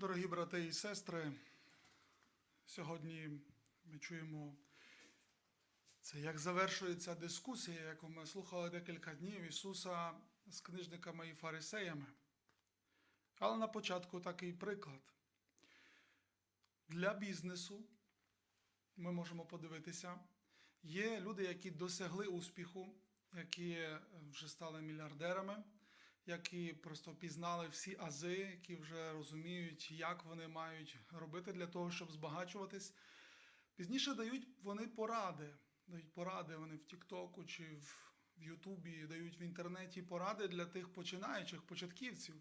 Дорогі брати і сестри, сьогодні ми чуємо це, як завершується дискусія, яку ми слухали декілька днів Ісуса з книжниками і фарисеями. Але на початку такий приклад. Для бізнесу ми можемо подивитися, є люди, які досягли успіху, які вже стали мільярдерами, які просто пізнали всі ази, які вже розуміють, як вони мають робити для того, щоб збагачуватись. Пізніше дають вони поради. Дають поради вони в Тіктоку чи в Ютубі, дають в інтернеті поради для тих починаючих початківців.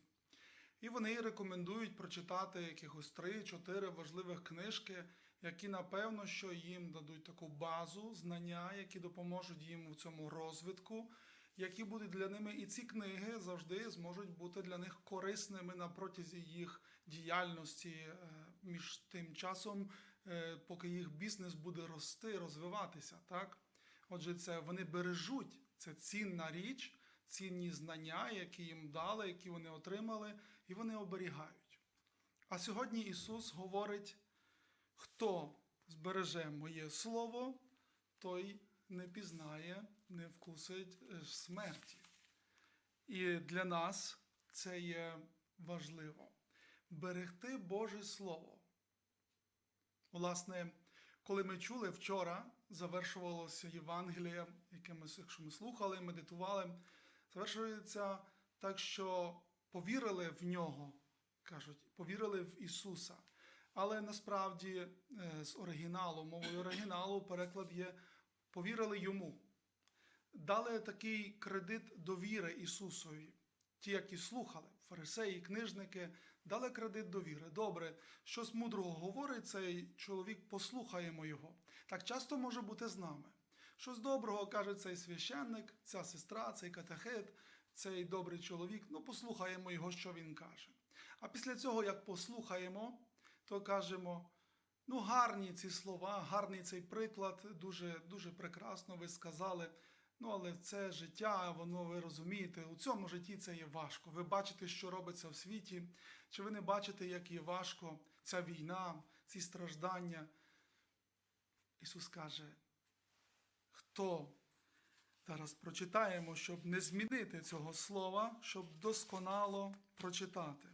І вони рекомендують прочитати якихось 3-4 важливих книжки, які напевно що їм дадуть таку базу знання, які допоможуть їм у цьому розвитку, які будуть для ними, і ці книги завжди зможуть бути для них корисними на протязі їх діяльності е, між тим часом, е, поки їх бізнес буде рости, розвиватися. Так? Отже, це вони бережуть це цінна річ, цінні знання, які їм дали, які вони отримали, і вони оберігають. А сьогодні Ісус говорить: хто збереже моє слово, той не пізнає, не вкусить е, смерті. І для нас це є важливо берегти Боже Слово. Власне, коли ми чули вчора, завершувалося Євангеліє, яке ми, якщо ми слухали, медитували, завершується так, що повірили в нього, кажуть, повірили в Ісуса. Але насправді е, з оригіналу, мовою оригіналу, переклад є повірили йому. Дали такий кредит довіри Ісусові. Ті, які слухали, фарисеї, книжники, дали кредит довіри. Добре, щось мудрого говорить цей чоловік, послухаємо його. Так часто може бути з нами. Щось доброго каже цей священник, ця сестра, цей катехет, цей добрий чоловік. Ну, послухаємо його, що він каже. А після цього, як послухаємо, то кажемо. Ну, гарні ці слова, гарний цей приклад, дуже, дуже прекрасно ви сказали. Ну, але це життя, воно ви розумієте, у цьому житті це є важко. Ви бачите, що робиться в світі, чи ви не бачите, як є важко ця війна, ці страждання. Ісус каже, хто зараз прочитаємо, щоб не змінити цього слова, щоб досконало прочитати.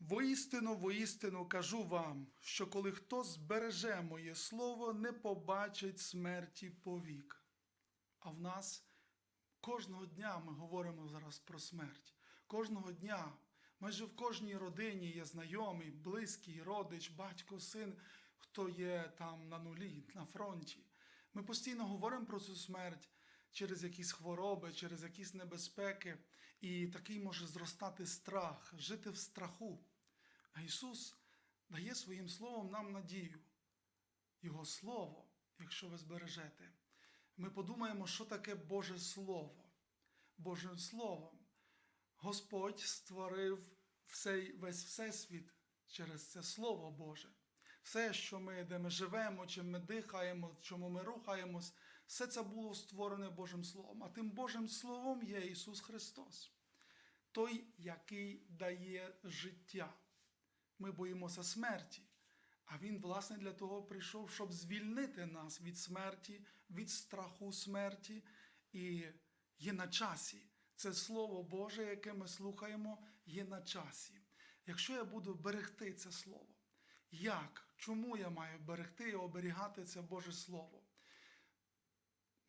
Воістину, воістину кажу вам, що коли хто збереже моє слово, не побачить смерті повік. А в нас кожного дня ми говоримо зараз про смерть. Кожного дня, майже в кожній родині є знайомий, близький, родич, батько, син, хто є там на нулі, на фронті. Ми постійно говоримо про цю смерть через якісь хвороби, через якісь небезпеки, і такий може зростати страх, жити в страху. А Ісус дає своїм Словом нам надію. Його Слово, якщо ви збережете, ми подумаємо, що таке Боже Слово. Божим Словом Господь створив всей, весь Всесвіт через це Слово Боже. Все, що ми, де ми живемо, чим ми дихаємо, чому ми рухаємось, все це було створене Божим Словом. А тим Божим Словом є Ісус Христос, той, який дає життя. Ми боїмося смерті. А Він, власне, для того прийшов, щоб звільнити нас від смерті, від страху смерті, і є на часі. Це Слово Боже, яке ми слухаємо, є на часі. Якщо я буду берегти це Слово, як? Чому я маю берегти і оберігати це Боже Слово?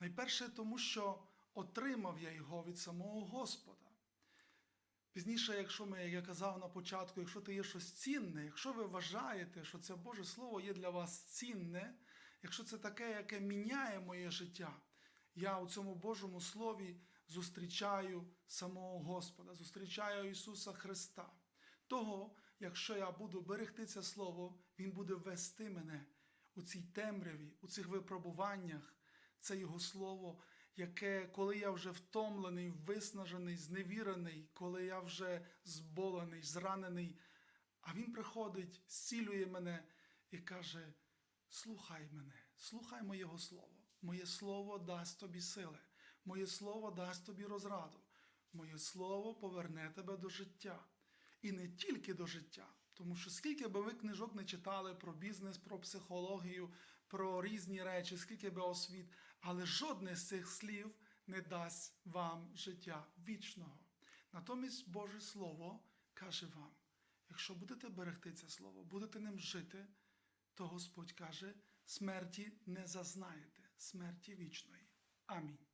Найперше, тому що отримав я його від самого Господа. Пізніше, якщо ми, як я казав на початку, якщо ти є щось цінне, якщо ви вважаєте, що це Боже Слово є для вас цінне, якщо це таке, яке міняє моє життя, я у цьому Божому Слові зустрічаю самого Господа, зустрічаю Ісуса Христа. Того, якщо я буду берегти це Слово, Він буде вести мене у цій темряві, у цих випробуваннях. Це Його Слово, яке, коли я вже втомлений, виснажений, зневірений, коли я вже зболений, зранений, а Він приходить, зцілює мене і каже: слухай мене, слухай моєго Слово. Моє Слово дасть тобі сили, моє Слово дасть тобі розраду, моє Слово поверне тебе до життя. і не тільки до життя. Тому що скільки би ви книжок не читали про бізнес, про психологію, про різні речі, скільки би освіт, але жодне з цих слів не дасть вам життя вічного. Натомість Боже Слово каже вам: якщо будете берегти це слово, будете ним жити, то Господь каже, смерті не зазнаєте, смерті вічної. Амінь.